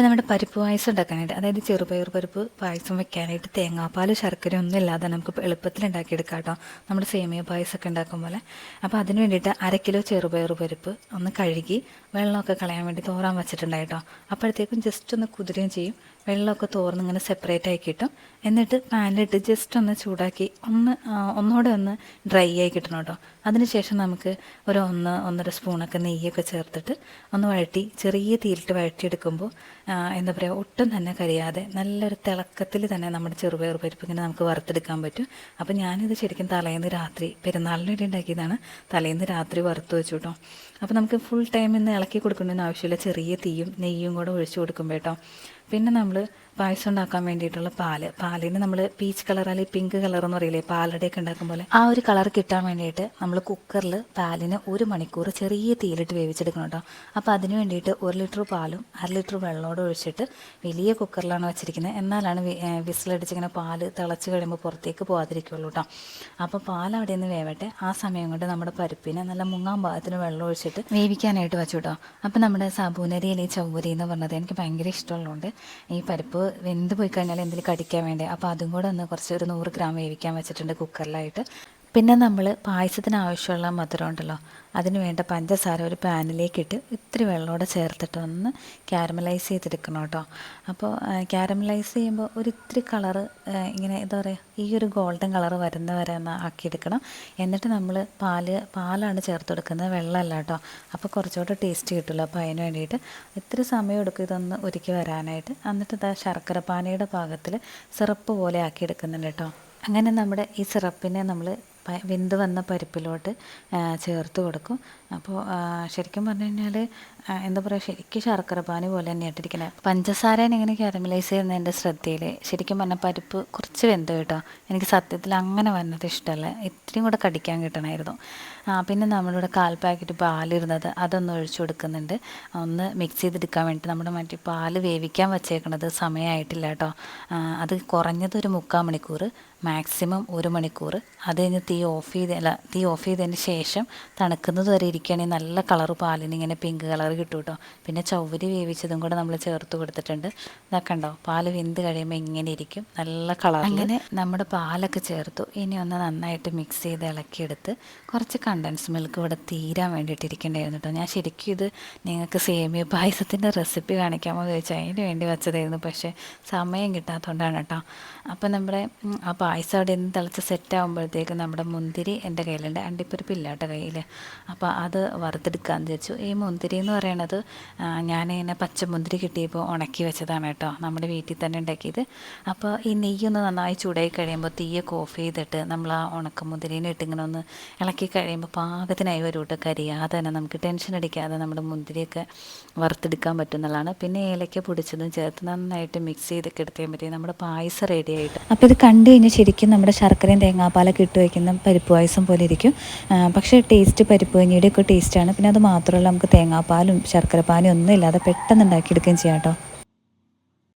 അപ്പോൾ നമ്മുടെ പരിപ്പ് പായസം ഉണ്ടാക്കാനായിട്ട് അതായത് ചെറുപയർ പരിപ്പ് പായസം വെക്കാനായിട്ട് തേങ്ങാപ്പാൽ ശർക്കര ഒന്നും ഇല്ലാതെ നമുക്ക് എളുപ്പത്തിൽ ഉണ്ടാക്കിയെടുക്കാം കേട്ടോ. നമ്മുടെ സേമിയ പായസമൊക്കെ ഉണ്ടാക്കും പോലെ. അപ്പോൾ അതിന് വേണ്ടിയിട്ട് അര കിലോ ചെറുപയർ പരിപ്പ് ഒന്ന് കഴുകി വെള്ളമൊക്കെ കളയാൻ വേണ്ടി തോറാൻ വെച്ചിട്ടുണ്ടായിട്ടോ അപ്പോഴത്തേക്കും ജസ്റ്റ് ഒന്ന് കുതിരുകയും ചെയ്യും. വെള്ളമൊക്കെ തോർന്ന് ഇങ്ങനെ സെപ്പറേറ്റ് ആയി കിട്ടും എന്നിട്ട് പാനിലിട്ട് ജസ്റ്റ് ഒന്ന് ചൂടാക്കി ഒന്ന് ഒന്നുകൂടെ ഒന്ന് ഡ്രൈ ആയി കിട്ടണം കേട്ടോ. അതിനുശേഷം നമുക്ക് ഒരു ഒന്ന് ഒന്നര സ്പൂണൊക്കെ നെയ്യൊക്കെ ചേർത്തിട്ട് ഒന്ന് വഴറ്റി ചെറിയ തീരിട്ട് വഴറ്റിയെടുക്കുമ്പോൾ എന്താ പറയുക ഒട്ടും തന്നെ കരിയാതെ നല്ലൊരു തിളക്കത്തിൽ തന്നെ നമ്മുടെ ചെറുപയർ പരിപ്പ് ഇങ്ങനെ നമുക്ക് വറുത്തെടുക്കാൻ പറ്റും. അപ്പോൾ ഞാനിത് ശരിക്കും തലേന്ന് രാത്രി പെരുന്നാളിന് വേണ്ടി ഉണ്ടാക്കിയതാണ്. തലേന്ന് രാത്രി വറുത്ത് വെച്ചു കേട്ടോ അപ്പോൾ നമുക്ക് ഫുൾ ടൈം ഇന്ന് ഇളക്കി കൊടുക്കേണ്ടതിന് ആവശ്യമില്ല ചെറിയ തീയും നെയ്യും കൂടെ ഒഴിച്ചു കൊടുക്കും കേട്ടോ പിന്നെ നമ്മൾ പായസം ഉണ്ടാക്കാൻ വേണ്ടിയിട്ടുള്ള പാൽ. പാലിന് നമ്മൾ പീച്ച് കളർ അല്ലെങ്കിൽ പിങ്ക് കളർ എന്ന് പറയില്ലേ പാലടയൊക്കെ ഉണ്ടാക്കും പോലെ ആ ഒരു കളർ കിട്ടാൻ വേണ്ടിയിട്ട് നമ്മൾ കുക്കറിൽ പാലിന് ഒരു മണിക്കൂർ ചെറിയ തീയിലിട്ട് വേവിച്ചെടുക്കണം കേട്ടോ അപ്പോൾ അതിന് വേണ്ടിയിട്ട് ഒരു ലിറ്റർ പാലും അര ലിറ്റർ വെള്ളമോടെ ഒഴിച്ചിട്ട് വലിയ കുക്കറിലാണ് വെച്ചിരിക്കുന്നത്. എന്നാലാണ് വിസിലടിച്ച് ഇങ്ങനെ പാൽ തിളച്ച് കഴിയുമ്പോൾ പുറത്തേക്ക് പോകാതിരിക്കുള്ളൂ കേട്ടോ അപ്പോൾ പാൽ അവിടെ നിന്ന് വേവട്ടെ. ആ സമയം കൊണ്ട് നമ്മുടെ പരിപ്പിനെ നല്ല മുങ്ങാൻ ഭാഗത്തിന് വെള്ളം ഒഴിച്ചിട്ട് വേവിക്കാനായിട്ട് വെച്ചു കേട്ടോ അപ്പോൾ നമ്മുടെ സാബൂനരി അല്ലെങ്കിൽ ചൗവരി എന്ന് പറഞ്ഞത് എനിക്ക് ഭയങ്കര ഇഷ്ടമുള്ളതുകൊണ്ട് ഈ പരിപ്പ് വെന്ത് പോയി കഴിഞ്ഞാൽ എന്തെങ്കിലും കടിക്കാൻ വേണ്ടി? അപ്പോൾ അതും കൂടെ ഒന്ന് കുറച്ച് ഒരു നൂറ് ഗ്രാം വേവിക്കാൻ വെച്ചിട്ടുണ്ട് കുക്കറിലായിട്ട്. പിന്നെ നമ്മൾ പായസത്തിന് ആവശ്യമുള്ള മധുരം ഉണ്ടല്ലോ അതിന് വേണ്ട പഞ്ചസാര ഒരു പാനിലേക്ക് ഇട്ട് ഇത്തിരി വെള്ളമോടെ ചേർത്തിട്ട് ഒന്ന് ക്യാരമലൈസ് ചെയ്തെടുക്കണം കേട്ടോ. അപ്പോൾ ക്യാരമലൈസ് ചെയ്യുമ്പോൾ ഒരു ഇത്തിരി കളറ് ഇങ്ങനെ എന്താ പറയുക ഈ ഒരു ഗോൾഡൻ കളർ വരുന്ന വരെ ഒന്ന് ആക്കിയെടുക്കണം. എന്നിട്ട് നമ്മൾ പാൽ പാലാണ് ചേർത്ത് കൊടുക്കുന്നത് വെള്ളമല്ല കേട്ടോ. അപ്പോൾ കുറച്ചുകൂടെ ടേസ്റ്റ് കിട്ടുമല്ലോ അപ്പോൾ അതിന് വേണ്ടിയിട്ട് ഇത്തിരി സമയം എടുക്കും ഇതൊന്ന് ഒരുക്കി വരാനായിട്ട്. എന്നിട്ട് ഇതാ ശർക്കര പാനയുടെ പാകത്തിൽ സിറപ്പ് പോലെ ആക്കിയെടുക്കുന്നുണ്ട് കേട്ടോ. അങ്ങനെ നമ്മുടെ ഈ സിറപ്പിനെ നമ്മൾ വെന്ത് വന്ന പരിപ്പിലോട്ട് ചേർത്ത് കൊടുക്കും. അപ്പോൾ ശരിക്കും പറഞ്ഞു കഴിഞ്ഞാൽ എന്താ പറയുക ശരിക്കും ശർക്കര പാനി പോലെ തന്നെയാണ് ഇട്ടിരിക്കുന്നത് പഞ്ചസാരേനെ ഇങ്ങനെ കാരമലൈസ് ചെയ്യുന്ന എന്റെ ശ്രദ്ധയിൽ ശരിക്കും പറഞ്ഞാൽ പരിപ്പ് കുറച്ച് വെന്ത് കേട്ടോ. എനിക്ക് സത്യത്തിൽ അങ്ങനെ വന്നത് ഇഷ്ടമല്ല ഇത്രയും കൂടെ കടിക്കാൻ കിട്ടണമായിരുന്നു പിന്നെ നമ്മളിവിടെ കാൽ പാക്കറ്റ് പാലിരുന്നത് അതൊന്ന് ഒഴിച്ചു കൊടുക്കുന്നുണ്ട്. ഒന്ന് മിക്സ് ചെയ്തെടുക്കാൻ വേണ്ടി നമ്മുടെ മറ്റേ പാൽ വേവിക്കാൻ വച്ചേക്കണത് സമയമായിട്ടില്ല കേട്ടോ. അത് കുറഞ്ഞത് ഒരു മുക്കാൽ മണിക്കൂർ മാക്സിമം ഒരു മണിക്കൂർ അത് കഴിഞ്ഞ് തീ ഓഫ് ചെയ്ത് അല്ല തീ ഓഫ് ചെയ്തതിന് ശേഷം തണുക്കുന്നത് വരെ ഇരിക്കുകയാണെങ്കിൽ നല്ല കളർ പാലിന് ഇങ്ങനെ പിങ്ക് കളർ കിട്ടും കേട്ടോ. പിന്നെ ചൗവരി വേവിച്ചതും കൂടെ നമ്മൾ ചേർത്ത് കൊടുത്തിട്ടുണ്ട്. ഇതൊക്കെ ഉണ്ടോ പാൽ വെന്ത് കഴിയുമ്പോൾ ഇങ്ങനെ ഇരിക്കും. നല്ല കളർ അങ്ങനെ നമ്മുടെ പാലൊക്കെ ചേർത്തു. ഇനി ഒന്ന് നന്നായിട്ട് മിക്സ് ചെയ്ത് ഇളക്കിയെടുത്ത് കുറച്ച് കണ്ടൻസ് മിൽക്ക് ഇവിടെ തീരാൻ വേണ്ടിയിട്ട് ഇരിക്കേണ്ടായിരുന്നു കേട്ടോ. ഞാൻ ശരിക്കും ഇത് നിങ്ങൾക്ക് സേമിയ പായസത്തിന്റെ റെസിപ്പി കാണിക്കാമോ ചോദിച്ചാൽ അതിന് വേണ്ടി വെച്ചതായിരുന്നു. പക്ഷേ സമയം കിട്ടാത്തതുകൊണ്ടാണ് കേട്ടോ. അപ്പോൾ നമ്മുടെ ആ പായസം അവിടെ നിന്ന് തിളച്ച് സെറ്റ് ആകുമ്പോഴത്തേക്കും നമ്മുടെ മുന്തിരി എന്റെ കയ്യിലുണ്ട്. അണ്ടിപ്പരിപ്പില്ല കേട്ടോ കയ്യിൽ അപ്പോൾ അത് വറുത്തെടുക്കാമെന്ന് വിചാരിച്ചു. ഈ മുന്തിരി എന്ന് പറയണത് ഞാനിങ്ങനെ പച്ചമുന്തിരി കിട്ടിയപ്പോൾ ഉണക്കി വെച്ചതാണ് കേട്ടോ. നമ്മുടെ വീട്ടിൽ തന്നെ ഉണ്ടാക്കിയത്. അപ്പോൾ ഈ നെയ്യൊന്ന് നന്നായി ചൂടായി കഴിയുമ്പോൾ തീയൊക്കെ ഓഫ് ചെയ്തിട്ട് നമ്മൾ ആ ഉണക്കമുന്തിരിനെ ഇട്ട് ഇങ്ങനെ ഒന്ന് ഇളക്കി കഴിയുമ്പോൾ പാകത്തിനായി വരും കേട്ടോ കരിയാതെ തന്നെ നമുക്ക് ടെൻഷൻ അടിക്കാതെ നമ്മുടെ മുന്തിരിയൊക്കെ വറുത്തെടുക്കാൻ പറ്റുന്നതാണ്. പിന്നെ ഏലയ്ക്ക പൊടിച്ചതും ചേർത്ത് നന്നായിട്ട് മിക്സ് ചെയ്തൊക്കെ എടുത്തേ പറ്റി നമ്മുടെ പായസം റെഡി ആയിട്ട്. അപ്പോൾ ഇത് കണ്ടു കഴിഞ്ഞാൽ ശരിക്കും നമ്മുടെ ശർക്കരയും തേങ്ങാപ്പാലൊക്കെ ഇട്ട് വയ്ക്കുന്ന പരിപ്പ് പായസം പോലെ ഇരിക്കും. പക്ഷേ ടേസ്റ്റ് പരിപ്പ് കഞ്ഞിയുടെ ഒക്കെ ടേസ്റ്റാണ് പിന്നെ അത് മാത്രമല്ല നമുക്ക് തേങ്ങാപ്പാലും പാനി ഒന്നും ഇല്ലാതെ പെട്ടെന്ന് ഉണ്ടാക്കിയെടുക്കുകയും ചെയ്യാം കേട്ടോ.